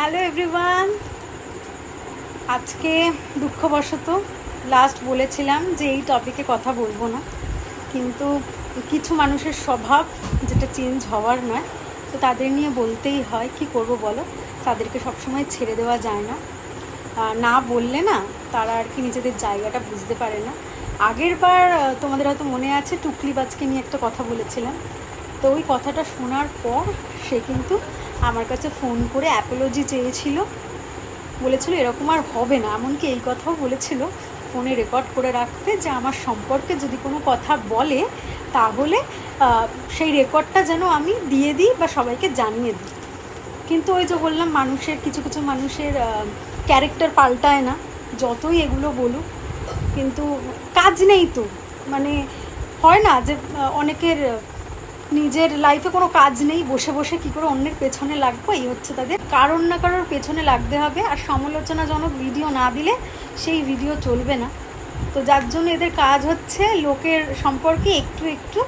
Hello everyone আজকে দুঃখবশত last বলেছিলাম যে এই টপিকে কথা বলব না। কিন্তু কিছু মানুষের স্বভাব যেটা চেঞ্জ হওয়ার নয়, তো তাদের নিয়ে বলতেই হয়, কি করব বলো? তাদেরকে সবসময় ছেড়ে দেওয়া যায় না। না বললে না, তারা আর কি নিজেদের জায়গাটা বুঝতে পারে না। আগের বার তোমাদের হয়তো মনে আছে টুকলিবাজকে নিয়ে একটা কথা বলেছিলাম। তো ওই কথাটা শোনার পর সে কিন্তু আমার কাছে ফোন করে অ্যাপোলজি চেয়েছিল। বলেছিল, এরকম আর হবে না। এমনকি এই কথাও বলেছিল ফোনে রেকর্ড করে রাখতে যে, আমার সম্পর্কে যদি কোনো কথা বলে, তাহলে সেই রেকর্ডটা যেন আমি দিয়ে দিই বা সবাইকে জানিয়ে দিই। কিন্তু ওই যে বললাম, মানুষের, কিছু কিছু মানুষের ক্যারেক্টার পাল্টায় না, যতই এগুলো বলুক। কিন্তু কাজ নেই তো। মানে হয় না যে অনেকের নিজের লাইফে কোনো কাজ নেই, বসে বসে কি করে অন্যের পেছনে লাগবো? এই হচ্ছে তাদের। কারোর না কারোর পেছনে লাগতে হবে আর সমালোচনাজনক ভিডিও না দিলে সেই ভিডিও চলবে না। তো যার জন্য এদের কাজ হচ্ছে লোকের সম্পর্কে একটু একটু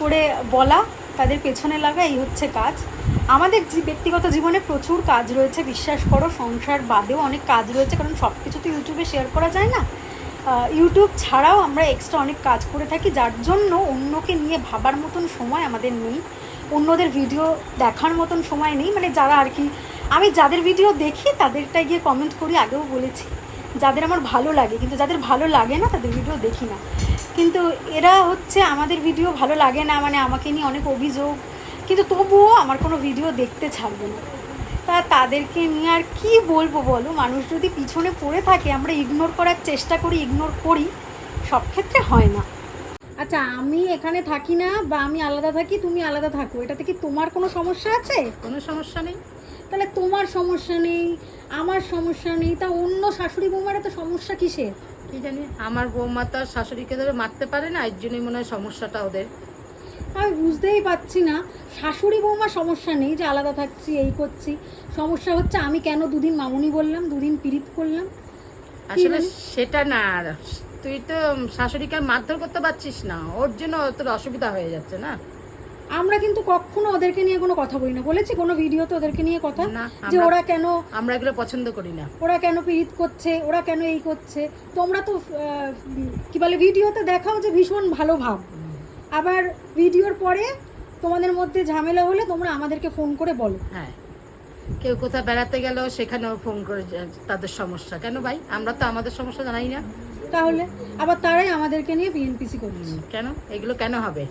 করে বলা, তাদের পেছনে লাগা, এই হচ্ছে কাজ। আমাদের ব্যক্তিগত জীবনে প্রচুর কাজ রয়েছে, বিশ্বাস করো, সংসার বাদেও অনেক কাজ রয়েছে, কারণ সব কিছু তো ইউটিউবে শেয়ার করা যায় না। ইউটিউব ছাড়াও আমরা এক্সট্রা অনেক কাজ করে থাকি, যার জন্য অন্যকে নিয়ে ভাবার মতন সময় আমাদের নেই, অন্যদের ভিডিও দেখার মতন সময় নেই। মানে যারা আর কি, আমি যাদের ভিডিও দেখি তাদেরটা গিয়ে কমেন্ট করি, আগেও বলেছি, যাদের আমার ভালো লাগে। কিন্তু যাদের ভালো লাগে না, তাদের ভিডিও দেখি না। কিন্তু এরা হচ্ছে আমাদের ভিডিও ভালো লাগে না মানে আমাকে নিয়ে অনেক অভিযোগ। কিন্তু তবুও আমার কোনো ভিডিও দেখতে ছাড়বে না। তা তাদেরকে নিয়ে আর কি বলব বলো? মানুষ যদি পিছনে পড়ে থাকে আমরা ইগনোর করার চেষ্টা করি ইগনোর করি সব ক্ষেত্রে হয় না। আচ্ছা আমি এখানে থাকি না বা আমি আলাদা থাকি তুমি আলাদা থাকো। এটাতে কি তোমার কোনো সমস্যা আছে? কোনো সমস্যা নেই। তাহলে তোমার সমস্যা নেই আমার সমস্যা নেই তা অন্য শাশুড়ি বৌমার তো সমস্যা কিসের? কি জানি আমার বৌমা তো আর শাশুড়িকে ধরে মারতে পারে না এর জন্যই মনে হয় সমস্যাটা ওদের। আমি বুঝতেই পারছি না। শাশুড়ি বৌমার সমস্যা নেই যে আলাদা থাকছি এই করছি। সমস্যা হচ্ছে আমি কেন দুদিন মামুনি বললাম দুদিন পিরিত করলাম? আসলে? সেটা না তুই তো শাশুড়িকে মারধর করতে পারছিস না ওর জন্য তোর অসুবিধা হয়ে যাচ্ছে না? আমরা কিন্তু কখনো ওদেরকে নিয়ে কোনো কথা বলি না। বলেছি কোনো ভিডিওতে ওদেরকে নিয়ে কথা না, যে ওরা কেন আমরা এগুলো পছন্দ করি না। ওরা কেন পীড়িত করছে ওরা কেন এই করছে। তোমরা তো কি বলে ভিডিওতে দেখাও যে ভীষণ ভালো ভাব। আবার ভিডিওর পরে তোমাদের মধ্যে ঝামেলা হলে তোমরা আমাদেরকে ফোন করে বলো। হ্যাঁ। কেউ কোথাও বেড়াতে গেলেও সেখানেও ফোন করে তাদের সমস্যা। কেন ভাই? আমরা তো আমাদের সমস্যা জানাই না। তাহলে আবার তারাই আমাদেরকে নিয়ে বিএনপিসি করছে। কেন? এগুলো কেন হবে?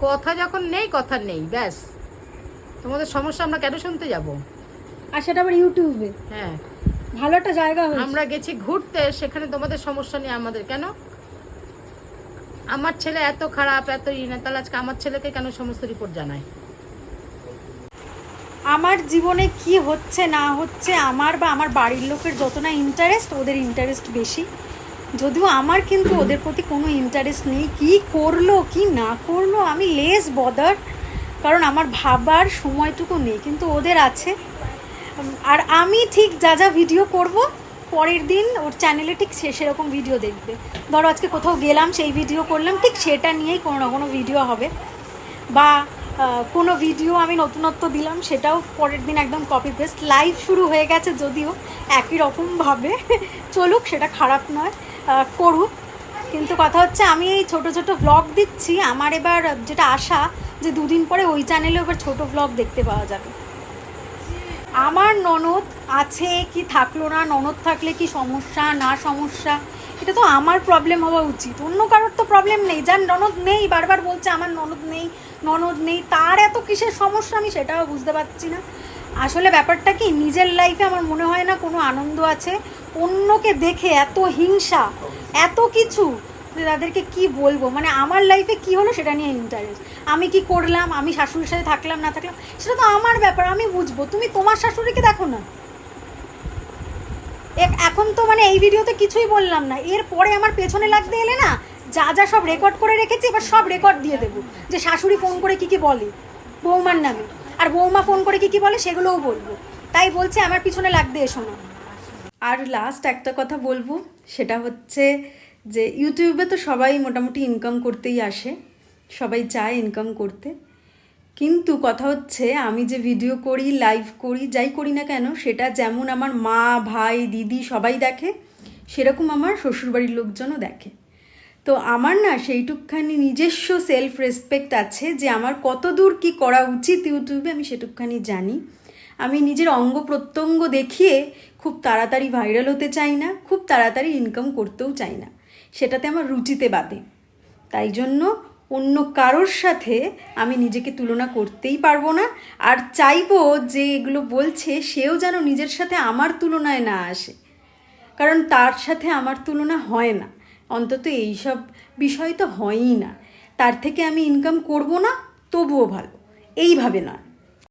কথা যখন নেই কথা নেই ব্যাস। তোমাদের সমস্যা আমরা কেন শুনতে যাব? আর সেটা আবার ইউটিউবে। হ্যাঁ। ভালো একটা জায়গা আমরা গেছি ঘুরতে সেখানে তোমাদের সমস্যা নেই আমাদের। কেন? আমার ছেলে এত খারাপ, এত ই না তাহলে আজকে আমার ছেলেকে কেন সমস্ত রিপোর্ট জানায়? আমার জীবনে কি হচ্ছে, না হচ্ছে, আমার বা আমার বাড়ির লোকের যত না ইন্টারেস্ট ওদের ইন্টারেস্ট বেশি। যদিও আমার কিন্তু ওদের প্রতি কোনো ইন্টারেস্ট নেই, কি করল, কি না করল, আমি লেস বদার কারণ আমার ভাবার সময়টুকু নেই, কিন্তু ওদের আছে। আর আমি ঠিক যা যা ভিডিও করব পরের দিন ওর চ্যানেলে ঠিক সে সেরকম ভিডিও দেখবে। ধরো আজকে কোথাও গেলাম, সেই ভিডিও করলাম, ঠিক সেটা নিয়েই কোনো না কোনো ভিডিও হবে। বা কোনো ভিডিও আমি নতুনত্ব দিলাম, সেটাও পরের দিন একদম কপি পেস্ট লাইভ শুরু হয়ে গেছে যদিও একই রকমভাবে চলুক, সেটা খারাপ নয় করুক। কিন্তু কথা হচ্ছে, আমি এই ছোট ছোট ব্লগ দিচ্ছি। আমার এবার যেটা আশা যে দুদিন পরে ওই চ্যানেলেও এবার ছোট ব্লগ দেখতে পাওয়া যাবে। আমার ননদ আছে কি থাকল না, ননদ থাকলে কি সমস্যা, না সমস্যা? এটা তো আমার প্রবলেম হওয়া উচিত। অন্য কারোর তো প্রবলেম নেই। যার ননদ নেই, বারবার বলছে আমার ননদ নেই ননদ নেই, তার এত কিসের সমস্যা আমি সেটাও বুঝতে পারছি না। আসলে ব্যাপারটা কি, নিজের লাইফে আমার মনে হয় না কোনো আনন্দ আছে। অন্যকে দেখে এত হিংসা, এত কিছু তাদেরকে কি বলব? মানে আমার লাইফে কি হলো সেটা নিয়ে ইন্টারেস্ট আমি কি করলাম? আমি শাশুড়ির সাথে থাকলাম, না থাকলাম? সেটা তো আমার ব্যাপার, আমি বুঝব। তুমি তোমার শাশুড়িকে দেখো না। এখন তো মানে এই ভিডিওতে কিছুই বললাম না। এরপরে আমার পেছনে লাগতে এলে না, যা যা সব রেকর্ড করে রেখেছি, এবার সব রেকর্ড দিয়ে দেবো। যে শাশুড়ি ফোন করে কি কি বলে, বৌমার নামে। আর বৌমা ফোন করে কি কি বলে, সেগুলোও বলব। তাই বলছে, আমার পিছনে লাগতে এসো না। আর লাস্ট একটা কথা বলব, সেটা হচ্ছে যে ইউটিউবে তো সবাই মোটামুটি ইনকাম করতেই আসে। সবাই চায় ইনকাম করতে। কিন্তু কথা হচ্ছে, আমি যে ভিডিও করি লাইভ করি, যাই করি না কেন, সেটা যেমন আমার মা, ভাই, দিদি সবাই দেখে, সেরকম আমার শ্বশুরবাড়ির লোকজনও দেখে। তো আমার না সেইটুকখানি নিজস্ব সেলফ রেসপেক্ট আছে যে আমার কত দূর কী করা উচিত ইউটিউবে, আমি সেটুকখানি জানি। আমি নিজের অঙ্গ প্রত্যঙ্গ দেখিয়ে খুব তাড়াতাড়ি ভাইরাল হতে চাই না, খুব তাড়াতাড়ি ইনকাম করতেও চাই না। সেটাতে আমার রুচিতে বাদে তাই জন্য অন্য কারোর সাথে আমি নিজেকে তুলনা করতেই পারব না। আর চাইব যে এগুলো বলছে, সেও যেন নিজের সাথে আমার তুলনায় না আসে। কারণ তার সাথে আমার তুলনা হয় না। অন্তত এইসব বিষয় তো হয়ই না। তার থেকে আমি ইনকাম করব না, তবুও ভালো। এইভাবে নয়।